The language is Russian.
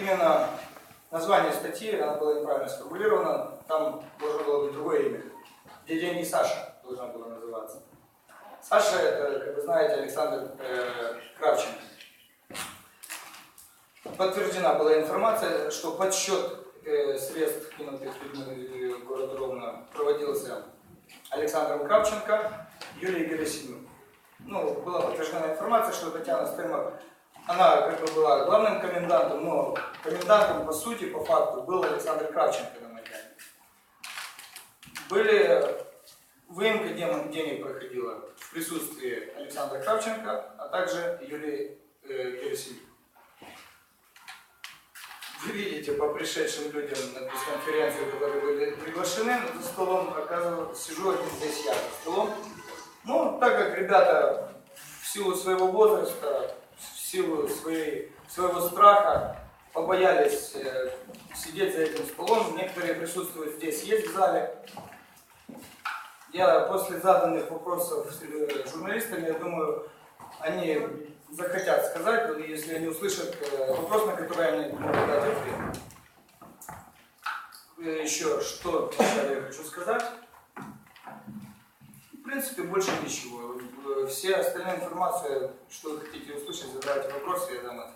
именно название статьи, она была неправильно сформулирована, там должно было быть другое имя. Дядя не Саша должна была называться. Саша, это, как вы знаете, Александр э, Кравченко. Подтверждена была информация, что подсчет э, средств, кинутых людьми в города Ровно, проводился Александром Кравченко, Юлией Герасимовой. Ну, была подтверждена информация, что Татьяна Стельмах, она как бы была главным комендантом, но комендантом по сути, по факту, был Александр Кравченко на Майдане. Были выемка дем- денег проходила в присутствии Александра Кравченко, а также Юлии э, Герасимовой. Вы видите по пришедшим людям на пресс-конференцию, которые были приглашены, за столом, оказывается, сижу один здесь я за столом. Ну, так как ребята в силу своего возраста, силу своей, своего страха побоялись э, сидеть за этим столом, некоторые присутствуют здесь, есть в зале. Я после заданных вопросов э, журналистам, я думаю, они захотят сказать, если они услышат э, вопрос, на который они могут дать ответ. Еще что я хочу сказать. В принципе, больше ничего. Все остальная информация, что вы хотите услышать, задавайте вопросы, я дам ответ.